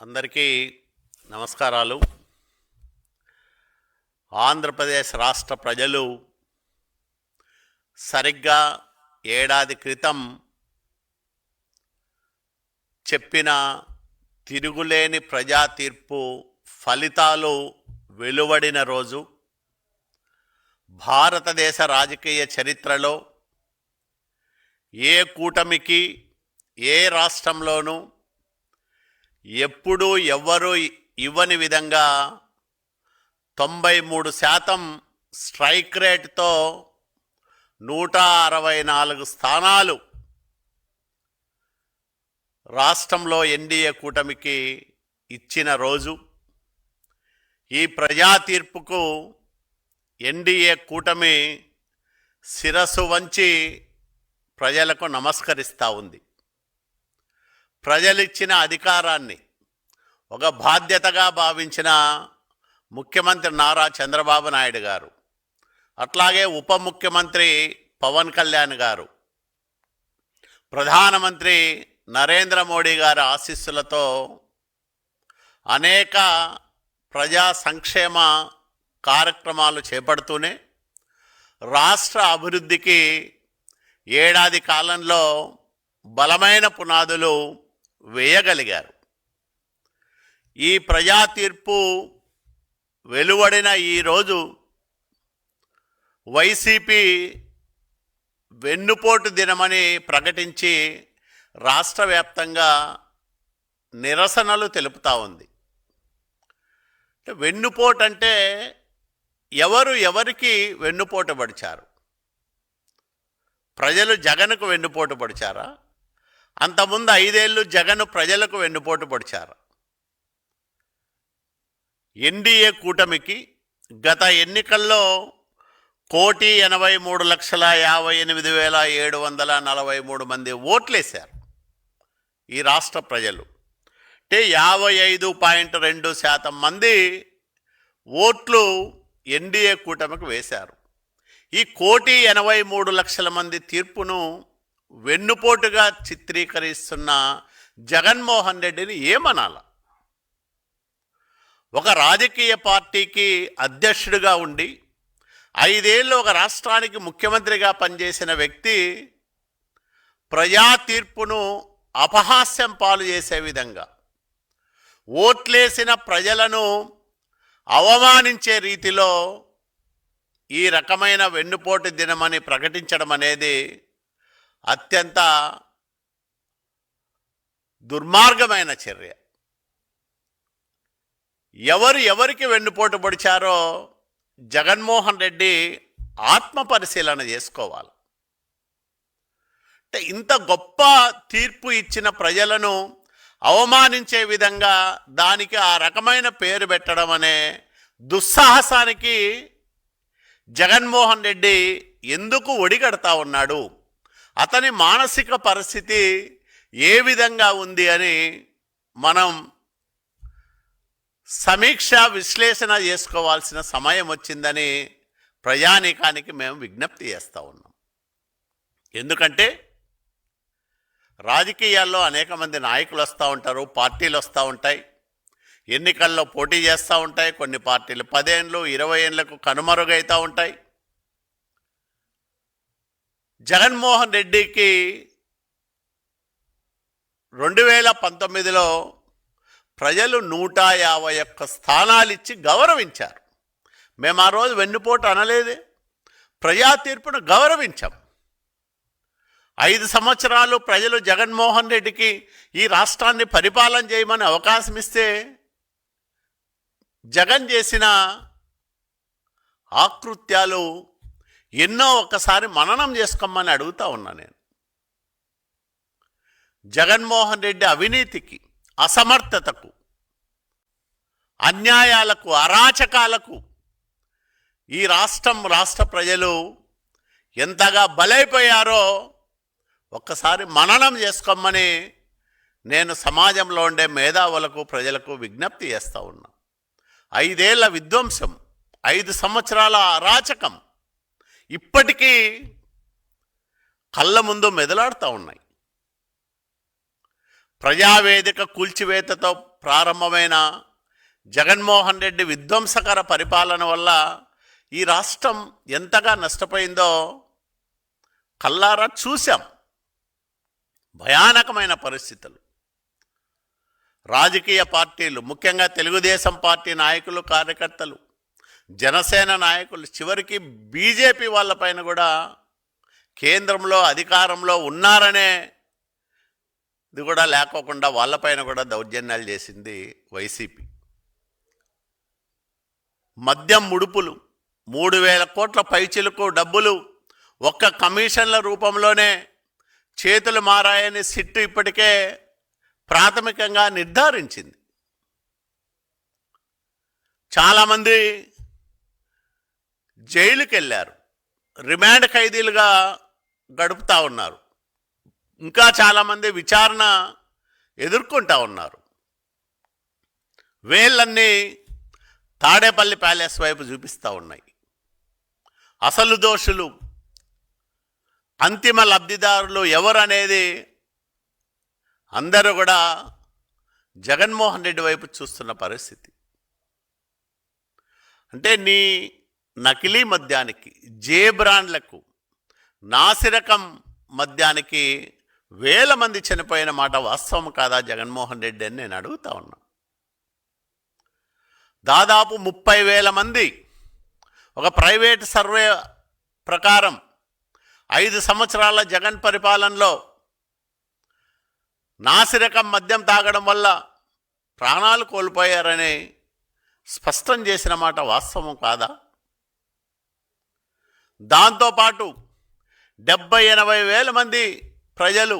అందరికీ నమస్కారాలు. ఆంధ్రప్రదేశ్ రాష్ట్ర ప్రజలు సరిగ్గా ఏడాది క్రితం చెప్పిన తిరుగులేని ప్రజా తీర్పు ఫలితాలు వెలువడిన రోజు భారతదేశ రాజకీయ చరిత్రలో ఏ కూటమికి ఏ రాష్ట్రంలోనూ ఎప్పుడూ ఎవ్వరూ ఇవ్వని విధంగా తొంభై మూడు శాతం స్ట్రైక్ రేట్తో నూట అరవై నాలుగు స్థానాలు రాష్ట్రంలో ఎన్డీఏ కూటమికి ఇచ్చిన రోజు. ఈ ప్రజా తీర్పుకు ఎన్డీఏ కూటమి శిరస్సు వంచి ప్రజలకు నమస్కరిస్తూ ఉంది. ప్రజలిచ్చిన అధికారాన్ని ఒక బాధ్యతగా భావించిన ముఖ్యమంత్రి నారా చంద్రబాబు నాయుడు గారు అట్లాగే ఉప ముఖ్యమంత్రి పవన్ కళ్యాణ్ గారు ప్రధానమంత్రి నరేంద్ర మోడీ గారి ఆశీస్సులతో అనేక ప్రజా సంక్షేమ కార్యక్రమాలు చేపడుతూనే రాష్ట్ర అభివృద్ధికి ఏడాది కాలంలో బలమైన పునాదులు వేయగలిగారు. ఈ ప్రజా తీర్పు వెలువడిన ఈరోజు వైసీపీ వెన్నుపోటు దినమని ప్రకటించి రాష్ట్ర వ్యాప్తంగా నిరసనలు తెలుపుతూ ఉంది. వెన్నుపోటు అంటే ఎవరు ఎవరికి వెన్నుపోటు పడిచారు? ప్రజలు జగన్కు వెన్నుపోటు పడిచారా? అంతకుముందు ఐదేళ్ళు జగన్ ప్రజలకు వెన్నుపోటు పొడిచారు. ఎన్డీఏ కూటమికి గత ఎన్నికల్లో కోటి ఎనభై మూడు లక్షల యాభై ఎనిమిది వేల ఏడు వందల నలభై మూడు మంది ఓట్లేశారు ఈ రాష్ట్ర ప్రజలు. అంటే యాభై ఐదు పాయింట్ రెండు శాతం మంది ఓట్లు ఎన్డీఏ కూటమికి వేశారు. ఈ కోటి ఎనభై మూడు లక్షల మంది తీర్పును వెన్నుపోటుగా చిత్రీకరిస్తున్న జగన్మోహన్ రెడ్డిని ఏమనాల? ఒక రాజకీయ పార్టీకి అధ్యక్షుడిగా ఉండి ఐదేళ్ళు ఒక రాష్ట్రానికి ముఖ్యమంత్రిగా పనిచేసిన వ్యక్తి ప్రజా తీర్పును అపహాస్యం పాలు చేసే విధంగా ఓట్లేసిన ప్రజలను అవమానించే రీతిలో ఈ రకమైన వెన్నుపోటు దినమని ప్రకటించడం అనేది అత్యంత దుర్మార్గమైన చర్య. ఎవరు ఎవరికి వెన్నుపోటు పొడిచారో జగన్మోహన్ రెడ్డి ఆత్మ పరిశీలన చేసుకోవాలి. అంటే ఇంత గొప్ప తీర్పు ఇచ్చిన ప్రజలను అవమానించే విధంగా దానికి ఆ రకమైన పేరు పెట్టడం అనే దుస్సాహసానికి జగన్మోహన్ రెడ్డి ఎందుకు ఒడిగడతా ఉన్నాడు? అతని మానసిక పరిస్థితి ఏ విధంగా ఉంది అని మనం సమీక్ష విశ్లేషణ చేసుకోవాల్సిన సమయం వచ్చిందని ప్రయాణికానికి మేము విజ్ఞప్తి చేస్తూ ఉన్నాం. ఎందుకంటే రాజకీయాల్లో అనేక మంది నాయకులు వస్తూ ఉంటారు పార్టీలు వస్తూ ఉంటాయి. ఎన్నికల్లో పోటీ చేస్తూ ఉంటాయి కొన్ని పార్టీలు పదేళ్ళు ఇరవై ఏళ్ళకు కనుమరుగైతూ ఉంటాయి. జగన్మోహన్ రెడ్డికి రెండు వేల పంతొమ్మిదిలో ప్రజలు నూట యాభై ఒక్క స్థానాలు ఇచ్చి గౌరవించారు. మేము ఆ రోజు వెన్నుపోటు అనలేదే. ప్రజా తీర్పును గౌరవించాం. ఐదు సంవత్సరాలు ప్రజలు జగన్మోహన్ రెడ్డికి ఈ రాష్ట్రాన్ని పరిపాలన చేయమని అవకాశం ఇస్తే జగన్ చేసిన ఆకృత్యాలు ఎన్నో ఒక్కసారి మననం చేసుకోమని అడుగుతా ఉన్నా నేను. జగన్మోహన్ రెడ్డి అవినీతికి అసమర్థతకు అన్యాయాలకు అరాచకాలకు ఈ రాష్ట్రం రాష్ట్ర ప్రజలు ఎంతగా బలైపోయారో ఒక్కసారి మననం చేసుకోమని నేను సమాజంలో ఉండే మేధావులకు ప్రజలకు విజ్ఞప్తి చేస్తూ ఉన్నా. ఐదేళ్ళ విధ్వంసం ఐదు సంవత్సరాల అరాచకం ఇప్పటికీ కళ్ళ ముందు మెదలాడుతూ ఉన్నాయి. ప్రజావేదిక కూల్చివేతతో ప్రారంభమైన జగన్మోహన్ రెడ్డి విధ్వంసకర పరిపాలన వల్ల ఈ రాష్ట్రం ఎంతగా నష్టపోయిందో కల్లారా చూశాం. భయానకమైన పరిస్థితులు. రాజకీయ పార్టీలు ముఖ్యంగా తెలుగుదేశం పార్టీ నాయకులు కార్యకర్తలు జనసేన నాయకులు చివరికి బీజేపీ వాళ్ళపైన కూడా కేంద్రంలో అధికారంలో ఉన్నారనే ఇది కూడా లేకోకుండా వాళ్ళపైన కూడా దౌర్జన్యాలు చేసింది వైసీపీ. మద్యం ముడుపులు మూడు వేల కోట్ల పైచిలకు డబ్బులు ఒక్క కమిషన్ల రూపంలోనే చేతులు మారాయని సిట్టు ఇప్పటికే ప్రాథమికంగా నిర్ధారించింది. చాలామంది జైలుకి వెళ్ళారు రిమాండ్ ఖైదీలుగా గడుపుతూ ఉన్నారు. ఇంకా చాలామంది విచారణ ఎదుర్కొంటూ ఉన్నారు. వేళ్ళన్నీ తాడేపల్లి ప్యాలెస్ వైపు చూపిస్తూ ఉన్నాయి. అసలు దోషులు అంతిమ లబ్ధిదారులు ఎవరు అనేది అందరూ కూడా జగన్మోహన్ రెడ్డి వైపు చూస్తున్న పరిస్థితి. అంటే నీ నకిలీ మద్యానికి జే బ్రాండ్లకు నాసిరకం మద్యానికి వేల మంది చనిపోయిన మాట వాస్తవం కాదా జగన్మోహన్ రెడ్డి అని నేను అడుగుతా ఉన్నా. దాదాపు ముప్పై వేల మంది ఒక ప్రైవేట్ సర్వే ప్రకారం ఐదు సంవత్సరాల జగన్ పరిపాలనలో నాసిరకం మద్యం తాగడం వల్ల ప్రాణాలు కోల్పోయారని స్పష్టం చేసిన మాట వాస్తవం కాదా? దాంతోపాటు డెబ్బై ఎనభై వేల మంది ప్రజలు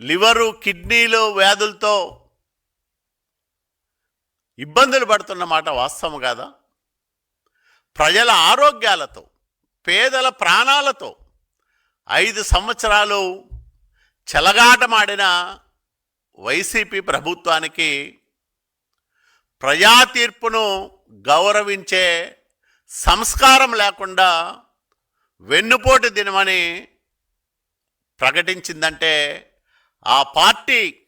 లివరు కిడ్నీలు వ్యాధులతో ఇబ్బందులు పడుతున్న మాట వాస్తవం కాదా? ప్రజల ఆరోగ్యాలతో పేదల ప్రాణాలతో ఐదు సంవత్సరాలు చెలగాటమాడిన వైసీపీ ప్రభుత్వానికి ప్రజా తీర్పును గౌరవించే సంస్కారం లేకుండా వెన్నుపోటు దినమని ప్రకటించిందంటే ఆ పార్టీ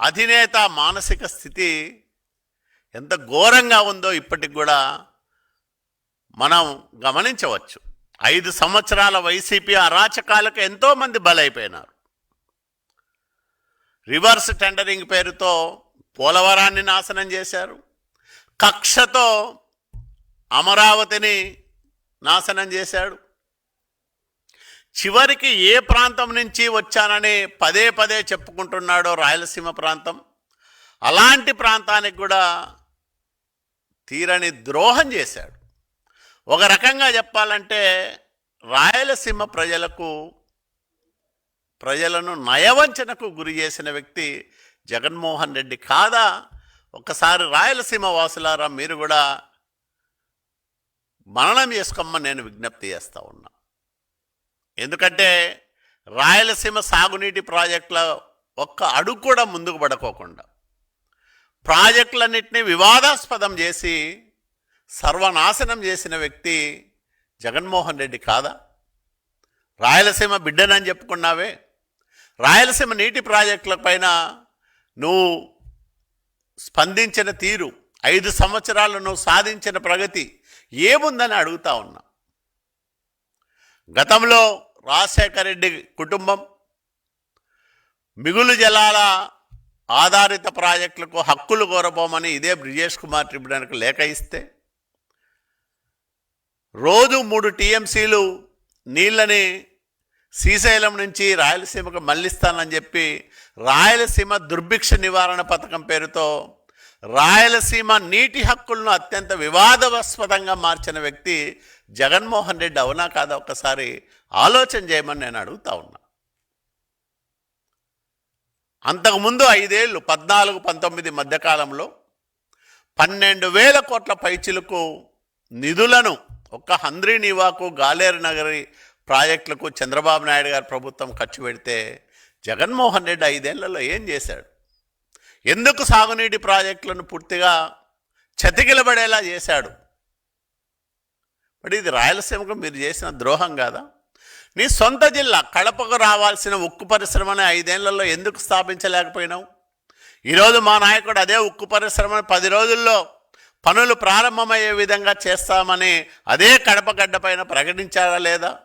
అధినేత మానసిక స్థితి ఎంత ఘోరంగా ఉందో ఇప్పటికి కూడా మనం గమనించవచ్చు. ఐదు సంవత్సరాల వైసీపీ అరాచకాలకు ఎంతోమంది బలైపోయినారు. రివర్స్ టెండరింగ్ పేరుతో పోలవరాన్ని నాశనం చేశారు. కక్షతో అమరావతిని నాశనం చేశాడు. చివరికి ఏ ప్రాంతం నుంచి వచ్చానని పదే పదే చెప్పుకుంటున్నాడో రాయలసీమ ప్రాంతం. అలాంటి ప్రాంతానికి కూడా తీరని ద్రోహం చేశాడు. ఒక రకంగా చెప్పాలంటే రాయలసీమ ప్రజలకు ప్రజలను నయవంచనకు గురి చేసిన వ్యక్తి జగన్మోహన్ రెడ్డి కాదా? ఒకసారి రాయలసీమ వాసులారా మీరు కూడా మననం చేసుకోమని నేను విజ్ఞప్తి చేస్తా ఉన్నా. ఎందుకంటే రాయలసీమ సాగునీటి ప్రాజెక్టుల ఒక్క అడుగు కూడా ముందుకు పడుకోకుండా ప్రాజెక్టులన్నింటినీ వివాదాస్పదం చేసి సర్వనాశనం చేసిన వ్యక్తి జగన్మోహన్ రెడ్డి కాదా? రాయలసీమ బిడ్డనని చెప్పుకున్నావే. రాయలసీమ నీటి ప్రాజెక్టుల పైన నువ్వు స్పందించిన తీరు ఐదు సంవత్సరాలు నువ్వు సాధించిన ప్రగతి ఏముందని అడుగుతా ఉన్నా. గతంలో రాజశేఖర రెడ్డి కుటుంబం మిగులు జలాల ఆధారిత ప్రాజెక్టులకు హక్కులు కోరబోమని ఇదే బ్రిజేష్ కుమార్ ట్రిబ్యునల్కి లేఖ ఇస్తే రోజు మూడు టీఎంసీలు నీళ్ళని శ్రీశైలం నుంచి రాయలసీమకు మళ్ళిస్తానని చెప్పి రాయలసీమ దుర్భిక్ష నివారణ పథకం పేరుతో రాయలసీమ నీటి హక్కులను అత్యంత వివాదాస్పదంగా మార్చిన వ్యక్తి జగన్మోహన్ రెడ్డి అవునా కాదా ఒక్కసారి ఆలోచన చేయమని నేను అడుగుతా ఉన్నా. అంతకుముందు ఐదేళ్ళు పద్నాలుగు పంతొమ్మిది మధ్యకాలంలో పన్నెండు వేల కోట్ల పైచిలకు నిధులను ఒక్క హంద్రీ నివాకు గాలేరు నగరి ప్రాజెక్టులకు చంద్రబాబు నాయుడు గారి ప్రభుత్వం ఖర్చు పెడితే జగన్మోహన్ రెడ్డి ఐదేళ్ళలో ఏం చేశాడు? ఎందుకు సాగునీటి ప్రాజెక్టులను పూర్తిగా చతికిలబడేలా చేశాడు? మరి ఇది రాయలసీమకు మీరు చేసిన ద్రోహం కాదా? నీ సొంత జిల్లా కడపకు రావాల్సిన ఉక్కు పరిశ్రమని ఐదేళ్ళలో ఎందుకు స్థాపించలేకపోయినావు? ఈరోజు మా నాయకుడు అదే ఉక్కు పరిశ్రమని పది రోజుల్లో పనులు ప్రారంభమయ్యే విధంగా చేస్తామని అదే కడపగడ్డ పైన ప్రకటించారా లేదా?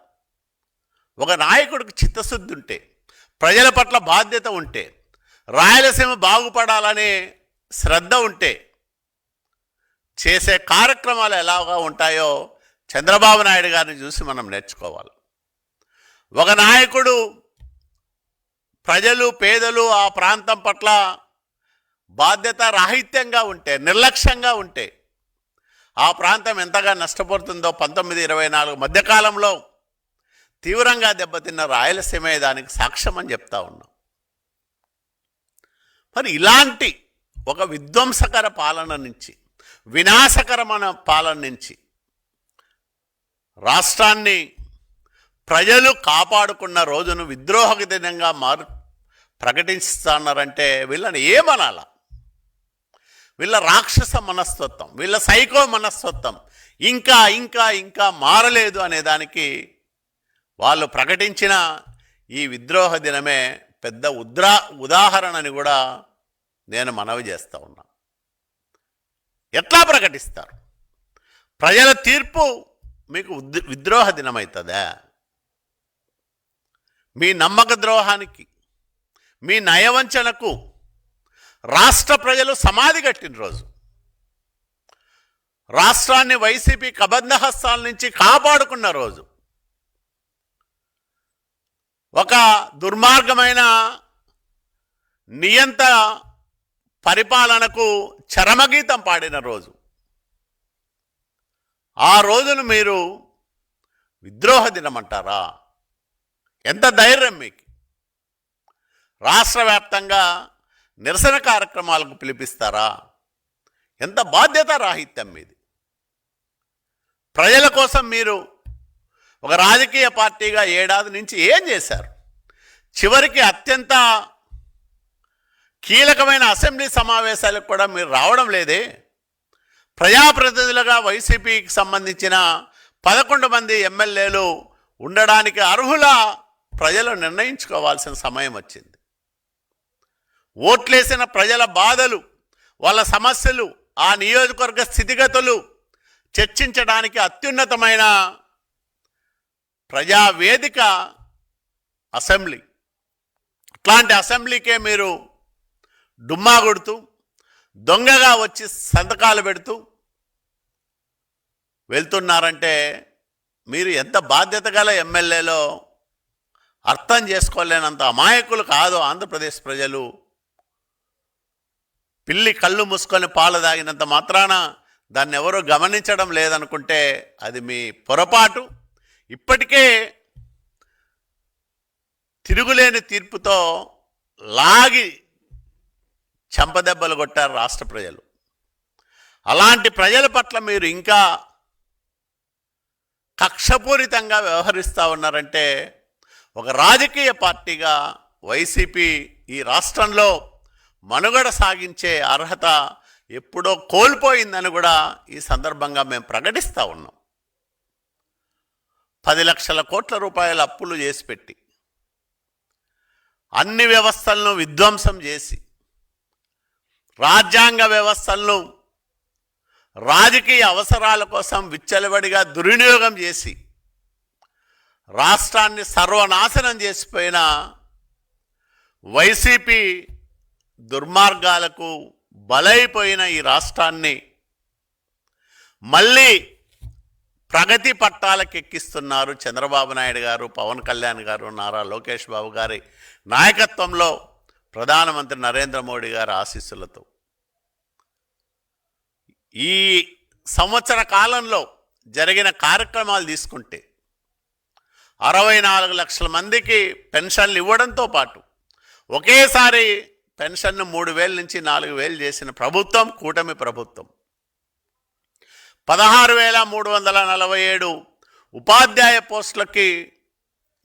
ఒక నాయకుడికి చిత్తశుద్ధి ఉంటే ప్రజల పట్ల బాధ్యత ఉంటే రాయలసీమ బాగుపడాలనే శ్రద్ధ ఉంటే చేసే కార్యక్రమాలు ఎలాగా ఉంటాయో చంద్రబాబు నాయుడు గారిని చూసి మనం నేర్చుకోవాలి. ఒక నాయకుడు ప్రజలు పేదలు ఆ ప్రాంతం పట్ల బాధ్యత రాహిత్యంగా ఉంటే నిర్లక్ష్యంగా ఉంటే ఆ ప్రాంతం ఎంతగా నష్టపోతుందో పంతొమ్మిది ఇరవై నాలుగు మధ్యకాలంలో తీవ్రంగా దెబ్బతిన్న రాయలసీమే దానికి సాక్ష్యం అని చెప్తా ఉన్నాం. మరి ఇలాంటి ఒక విధ్వంసకర పాలన నుంచి వినాశకరమైన పాలన నుంచి రాష్ట్రాన్ని ప్రజలు కాపాడుకున్న రోజును విద్రోహక దినంగా మారు ప్రకటిస్తున్నారంటే వీళ్ళని ఏమనాల? వీళ్ళ రాక్షస మనస్తత్వం వీళ్ళ సైకో మనస్తత్వం ఇంకా ఇంకా ఇంకా మారలేదు అనే దానికి వాళ్ళు ప్రకటించిన ఈ విద్రోహ దినమే పెద్ద ఉద్రా ఉదాహరణని కూడా నేను మనవి చేస్తూ ఉన్నా. ఎట్లా ప్రకటిస్తారు? ప్రజల తీర్పు మీకు ఉద్ విద్రోహ దినమవుతుందా మీ నమ్మక ద్రోహానికి మీ నయవంచనకు రాష్ట్ర ప్రజలు సమాధి కట్టిన రోజు రాష్ట్రాన్ని వైసీపీ కబంధహస్తాల నుంచి కాపాడుకున్న రోజు ఒక దుర్మార్గమైన నియంత పరిపాలనకు చరమగీతం పాడిన రోజు. ఆ రోజును మీరు విద్రోహ దినమంటారా? ఎంత ధైర్యం మీకు? రాష్ట్ర వ్యాప్తంగా నిరసన కార్యక్రమాలకు పిలిపిస్తారా? ఎంత బాధ్యత రాహిత్యం మీది? ప్రజల కోసం మీరు ఒక రాజకీయ పార్టీగా ఏడాది నుంచి ఏం చేశారు? చివరికి అత్యంత కీలకమైన అసెంబ్లీ సమావేశాలకు కూడా మీరు రావడం లేదే? ప్రజాప్రతినిధులుగా వైసీపీకి సంబంధించిన పదకొండు మంది ఎమ్మెల్యేలు ఉండడానికి అర్హుల ప్రజలు నిర్ణయించుకోవాల్సిన సమయం వచ్చింది. ఓట్లేసిన ప్రజల బాధలు వాళ్ళ సమస్యలు ఆ నియోజకవర్గ స్థితిగతులు చర్చించడానికి అత్యున్నతమైన ప్రజావేదిక అసెంబ్లీ. అట్లాంటి అసెంబ్లీకే మీరు డుమ్మా కొడుతూ దొంగగా వచ్చి సంతకాలు పెడుతూ వెళ్తున్నారంటే మీరు ఎంత బాధ్యత గల ఎమ్మెల్యేలో అర్థం చేసుకోలేనంత అమాయకులు కాదు ఆంధ్రప్రదేశ్ ప్రజలు. పిల్లి కళ్ళు మూసుకొని పాలు తాగినంత మాత్రాన దాన్ని ఎవరూ గమనించడం లేదనుకుంటే అది మీ పొరపాటు. ఇప్పటికే తిరుగులేని తీర్పుతో లాగి చెంపదెబ్బలు కొట్టారు రాష్ట్ర ప్రజలు. అలాంటి ప్రజల పట్ల మీరు ఇంకా కక్షపూరితంగా వ్యవహరిస్తూ ఉన్నారంటే ఒక రాజకీయ పార్టీగా వైసీపీ ఈ రాష్ట్రంలో మనుగడ సాగించే అర్హత ఎప్పుడో కోల్పోయిందని కూడా ఈ సందర్భంగా మేము ప్రకటిస్తూ ఉన్నాం. పది లక్షల కోట్ల రూపాయల అప్పులు చేసి పెట్టి అన్ని వ్యవస్థలను విధ్వంసం చేసి రాజ్యాంగ వ్యవస్థలను రాజకీయ అవసరాల కోసం విచ్చలవిడిగా దుర్వినియోగం చేసి రాష్ట్రాన్ని సర్వనాశనం చేసిపోయిన వైసీపీ దుర్మార్గాలకు బలైపోయిన ఈ రాష్ట్రాన్ని మళ్ళీ ప్రగతి పట్టాలకెక్కిస్తున్నారు చంద్రబాబు నాయుడు గారు పవన్ కళ్యాణ్ గారు నారా లోకేష్ బాబు గారి నాయకత్వంలో ప్రధానమంత్రి నరేంద్ర మోడీ గారి ఆశీస్సులతో. ఈ సంవత్సర కాలంలో జరిగిన కార్యక్రమాలు తీసుకుంటే అరవై నాలుగు లక్షల మందికి పెన్షన్లు ఇవ్వడంతో పాటు ఒకేసారి పెన్షన్ను మూడు వేల నుంచి నాలుగు వేలు చేసిన ప్రభుత్వం కూటమి ప్రభుత్వం. పదహారు వేల మూడు వందల నలభై ఏడు ఉపాధ్యాయ పోస్టులకి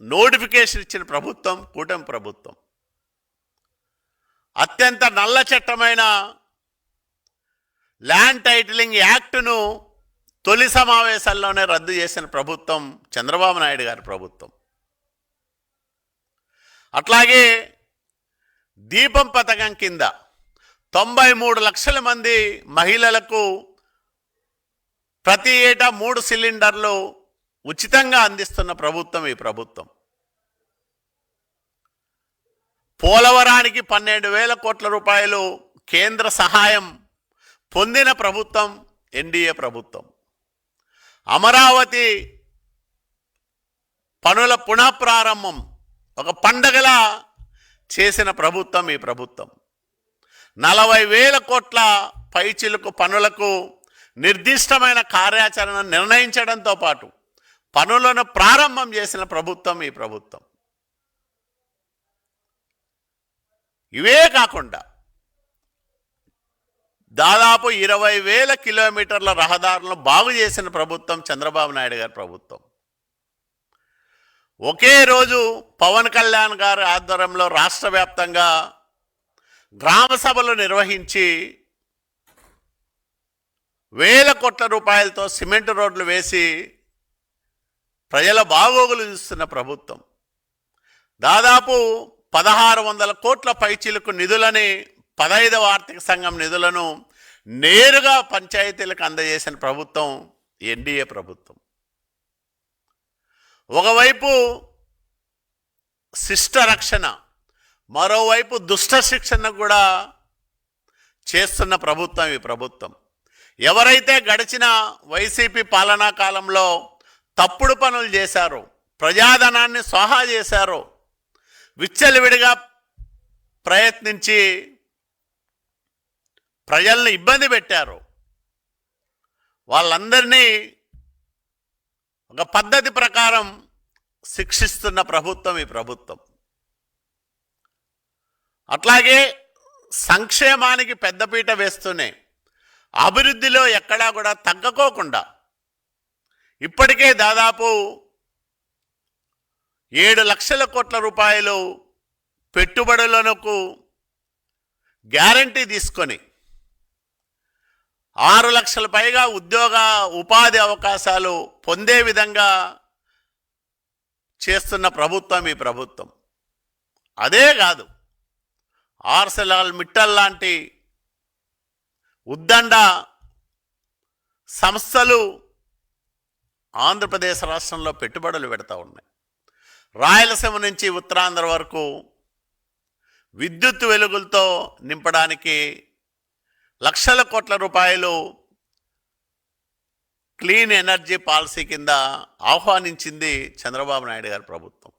నోటిఫికేషన్ ఇచ్చిన ప్రభుత్వం కూటమి ప్రభుత్వం. అత్యంత నల్ల చట్టమైన ల్యాండ్ టైటిలింగ్ యాక్ట్ను తొలి సమావేశాల్లోనే రద్దు చేసిన ప్రభుత్వం చంద్రబాబు నాయుడు గారి ప్రభుత్వం. అట్లాగే దీపం పథకం కింద తొంభై మూడు లక్షల మంది మహిళలకు ప్రతి ఏటా మూడు సిలిండర్లు ఉచితంగా అందిస్తున్న ప్రభుత్వం ఈ ప్రభుత్వం. పోలవరానికి పన్నెండు వేల కోట్ల రూపాయలు కేంద్ర సహాయం పొందిన ప్రభుత్వం ఎన్డీఏ ప్రభుత్వం. అమరావతి పనుల పునఃప్రారంభం ఒక పండగలా చేసిన ప్రభుత్వం ఈ ప్రభుత్వం. నలభై వేల కోట్ల పైచిలకు పనులకు నిర్దిష్టమైన కార్యాచరణ నిర్ణయించడంతో పాటు పనులను ప్రారంభం చేసిన ప్రభుత్వం ఈ ప్రభుత్వం. ఇవే కాకుండా దాదాపు ఇరవై వేల కిలోమీటర్ల రహదారులను బాగు చేసిన ప్రభుత్వం చంద్రబాబు నాయుడు గారి ప్రభుత్వం. ఒకే రోజు పవన్ కళ్యాణ్ గారి ఆధ్వర్యంలో రాష్ట్ర వ్యాప్తంగా గ్రామ సభలు నిర్వహించి వేల కోట్ల రూపాయలతో సిమెంట్ రోడ్లు వేసి ప్రజల బాగోగులు చూస్తున్న ప్రభుత్వం. దాదాపు పదహారు వందల కోట్ల పైచీలకు నిధులని పదహైదవ ఆర్థిక సంఘం నిధులను నేరుగా పంచాయతీలకు అందజేసిన ప్రభుత్వం ఎన్డీఏ ప్రభుత్వం. ఒకవైపు శిష్ట రక్షణ మరోవైపు దుష్ట శిక్షణ కూడా చేస్తున్న ప్రభుత్వం ఈ ప్రభుత్వం. ఎవరైతే గడిచిన వైసీపీ పాలనా కాలంలో తప్పుడు పనులు చేశారో ప్రజాధనాన్ని సోహా చేశారో విచ్చలవిడిగా ప్రయత్నించి ప్రజల్ని ఇబ్బంది పెట్టారు వాళ్ళందరినీ ఒక పద్ధతి ప్రకారం శిక్షిస్తున్న ప్రభుత్వం ఈ ప్రభుత్వం. అట్లాగే సంక్షేమానికి పెద్దపీట వేస్తూనే అభివృద్ధిలో ఎక్కడా కూడా తగ్గకోకుండా ఇప్పటికే దాదాపు ఏడు లక్షల కోట్ల రూపాయలు పెట్టుబడులకు గ్యారంటీ తీసుకొని ఆరు లక్షల పైగా ఉద్యోగ ఉపాధి అవకాశాలు పొందే విధంగా చేస్తున్న ప్రభుత్వం ఈ ప్రభుత్వం. అదే కాదు ఆర్సెలాల్ మిట్టల్ లాంటి ఉద్దండ సంస్థలు ఆంధ్రప్రదేశ్ రాష్ట్రంలో పెట్టుబడులు పెడతా ఉన్నాయి. రాయలసీమ నుంచి ఉత్తరాంధ్ర వరకు విద్యుత్ వెలుగులతో నింపడానికి లక్షల కోట్ల రూపాయలు క్లీన్ ఎనర్జీ పాలసీ కింద ఆహ్వానించింది చంద్రబాబు నాయుడు గారి ప్రభుత్వం.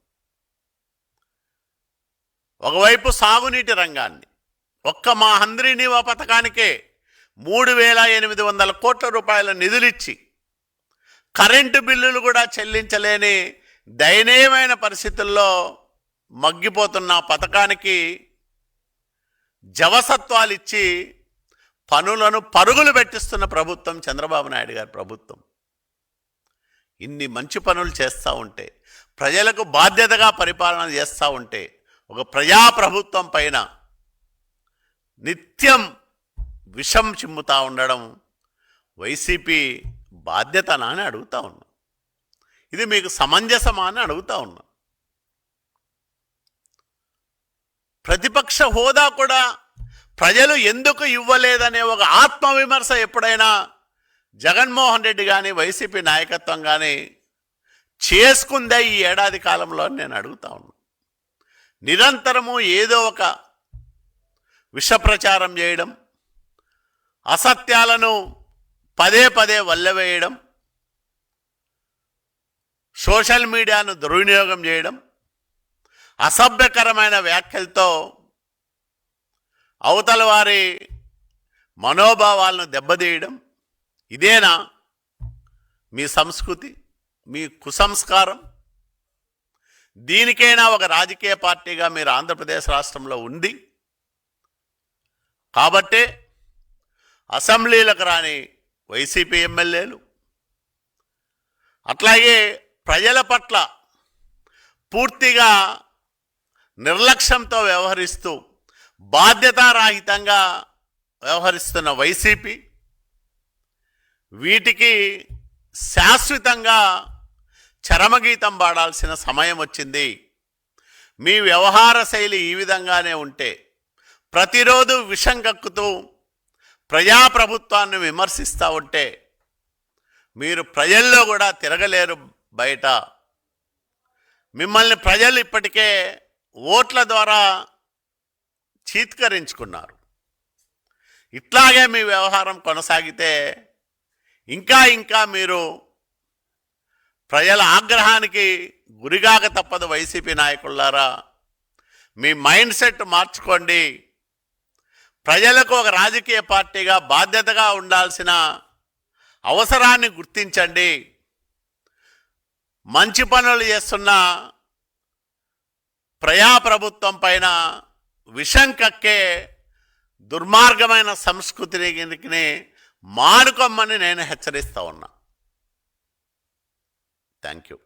ఒకవైపు సాగునీటి రంగాన్ని ఒక్క మా హంద్రీనీవా పథకానికే మూడు వేల ఎనిమిది వందల కోట్ల రూపాయల నిధులిచ్చి కరెంటు బిల్లులు కూడా చెల్లించలేని దయనీయమైన పరిస్థితుల్లో మగ్గిపోతున్న పథకానికి జవసత్వాలు ఇచ్చి పనులను పరుగులు పెట్టిస్తున్న ప్రభుత్వం చంద్రబాబు నాయుడు గారి ప్రభుత్వం. ఇన్ని మంచి పనులు చేస్తూ ఉంటే ప్రజలకు బాధ్యతగా పరిపాలన చేస్తూ ఉంటే ఒక ప్రజాప్రభుత్వం పైన నిత్యం విషం చిమ్ముతా ఉండడం వైసీపీ బాధ్యతనా అని అడుగుతా ఉన్నా. ఇది మీకు సమంజసమా అని అడుగుతా ఉన్నా. ప్రతిపక్ష హోదా కూడా ప్రజలు ఎందుకు ఇవ్వలేదనే ఒక ఆత్మవిమర్శ ఎప్పుడైనా జగన్మోహన్ రెడ్డి కానీ వైసీపీ నాయకత్వం కానీ చేసుకుందే ఈ ఏడాది కాలంలో నేను అడుగుతా ఉన్నా. నిరంతరము ఏదో ఒక విష ప్రచారం చేయడం అసత్యాలను పదే పదే వల్లవేయడం సోషల్ మీడియాను దుర్వినియోగం చేయడం అసభ్యకరమైన వ్యాఖ్యలతో అవతల వారి మనోభావాలను దెబ్బతీయడం ఇదేనా మీ సంస్కృతి మీ కుసంస్కారం? దీనికైనా ఒక రాజకీయ పార్టీగా మీరు ఆంధ్రప్రదేశ్ రాష్ట్రంలో ఉంది కాబట్టే అసెంబ్లీలకు రాని వైసీపీ ఎమ్మెల్యేలు. అట్లాగే ప్రజల పట్ల పూర్తిగా నిర్లక్ష్యంతో వ్యవహరిస్తూ బాధ్యతారాహితంగా వ్యవహరిస్తున్న వైసీపీ వీటికి శాశ్వతంగా చరమగీతం పాడాల్సిన సమయం వచ్చింది. మీ వ్యవహార శైలి ఈ విధంగానే ఉంటే ప్రతిరోజు విషం కక్కుతూ ప్రజాప్రభుత్వాన్ని విమర్శిస్తూ ఉంటే మీరు ప్రజల్లో కూడా తిరగలేరు బయట. మిమ్మల్ని ప్రజలు ఇప్పటికే ఓట్ల ద్వారా చీత్కరించుకున్నారు. ఇట్లాగే మీ వ్యవహారం కొనసాగితే ఇంకా ఇంకా మీరు ప్రజల ఆగ్రహానికి గురిగాక తప్పదు వైసీపీ నాయకులారా. మీ మైండ్ సెట్ మార్చుకోండి. ప్రజలకు ఒక రాజకీయ పార్టీగా బాధ్యతగా ఉండాల్సిన అవసరాన్ని గుర్తించండి. మంచి పనులు చేస్తున్న ప్రజాప్రభుత్వం పైన విషం కక్కే దుర్మార్గమైన సంస్కృతిని మానుకోమని నేను హెచ్చరిస్తూ ఉన్నా. Thank you